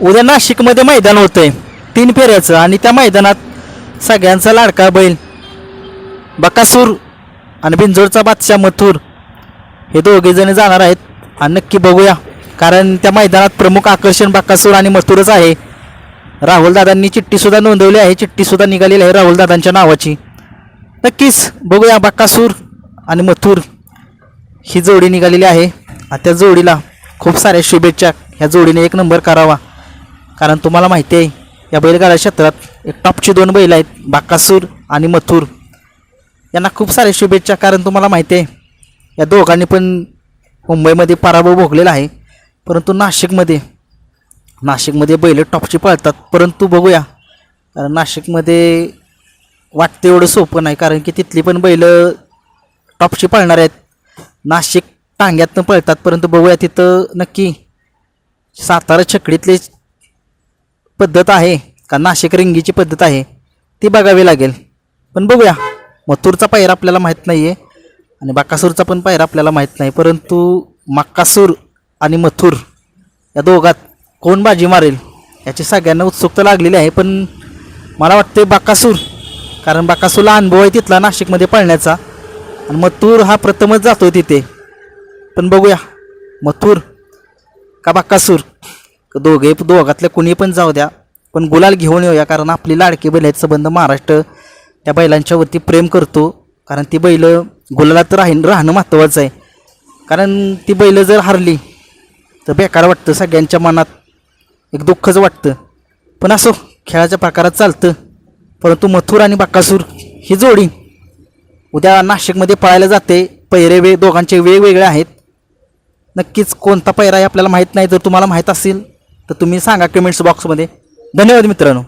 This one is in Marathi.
उद्या नाशिकमध्ये मैदान होतंय. तीन फेऱ्याचं आणि त्या मैदानात सगळ्यांचा लाडका बैल बकासूर आणि बिंजोडचा बादशाह मथुर हे दोघेजण जाणार आहेत. आणि नक्की बघूया. कारण त्या मैदानात प्रमुख आकर्षण बकासूर आणि मथुरच आहे. राहुलदादांनी चिठ्ठीसुद्धा नोंदवली आहे. चिठ्ठीसुद्धा निघालेली आहे राहुलदादांच्या नावाची. नक्कीच बघूया बकासूर आणि मथुर ही जोडी निघालेली आहे. आणि त्या जोडीला खूप साऱ्या शुभेच्छा. ह्या जोडीने एक नंबर करावा. कारण तुम्हाला माहिती आहे या बैलगाडा क्षेत्रात एक टॉपची दोन बैल आहेत बाकासूर आणि मथुर. यांना खूप साऱ्या शुभेच्छा कारण तुम्हाला माहिती आहे या दोघांनी पण मुंबईमध्ये पराभव भोगलेला आहे. परंतु नाशिकमध्ये नाशिकमध्ये बैल टॉपची पळतात परंतु बघूया. कारण नाशिकमध्ये वाटतं एवढं सोपं नाही कारण की तिथली पण बैल टॉपची पळणार आहेत. नाशिक टांग्यातनं पळतात परंतु बघूया तिथं नक्की सातारा छकडीतले पद्धत आहे का नाशिक रिंगीची पद्धत आहे ती बघावी लागेल. पण बघूया. मथुरचा पायरा आपल्याला माहीत नाही आहे आणि बाकासूरचा पण पायरा आपल्याला माहीत नाही. परंतु मक्कासूर आणि मथुर या दोघात कोण बाजी मारेल याची सगळ्यांना उत्सुकता लागलेली आहे. पण मला वाटते बाकासूर कारण बाकासूरला अनुभव आहे तिथला नाशिकमध्ये पळण्याचा. आणि मथुर हा प्रथमच जातो तिथे. पण बघूया. मथुर का बाकासूर? दोघे दोघातल्या कुणी पण जाऊ द्या. पण गुलाल घेऊन येऊया कारण आपली लाडकी बैल आहेत संबंध महाराष्ट्र त्या बैलांच्यावरती प्रेम करतो. कारण ती बैल गुलालात राहीन राहणं महत्त्वाचं आहे. कारण ती बैल जर हरली तर बेकार वाटतं सगळ्यांच्या मनात. एक दुःखच वाटतं. पण असो खेळाच्या प्रकारात चालतं. परंतु मथुर आणि बाकासूर ही जोडी उद्या नाशिकमध्ये पळायला जाते. पैरे वे दोघांचे वेगवेगळे आहेत. नक्कीच कोणता पैरा आहे आपल्याला माहीत नाही जर तुम्हाला माहीत असेल तर तुम्ही सांगा कमेंट्स बॉक्समध्ये धन्यवाद मित्रांनो.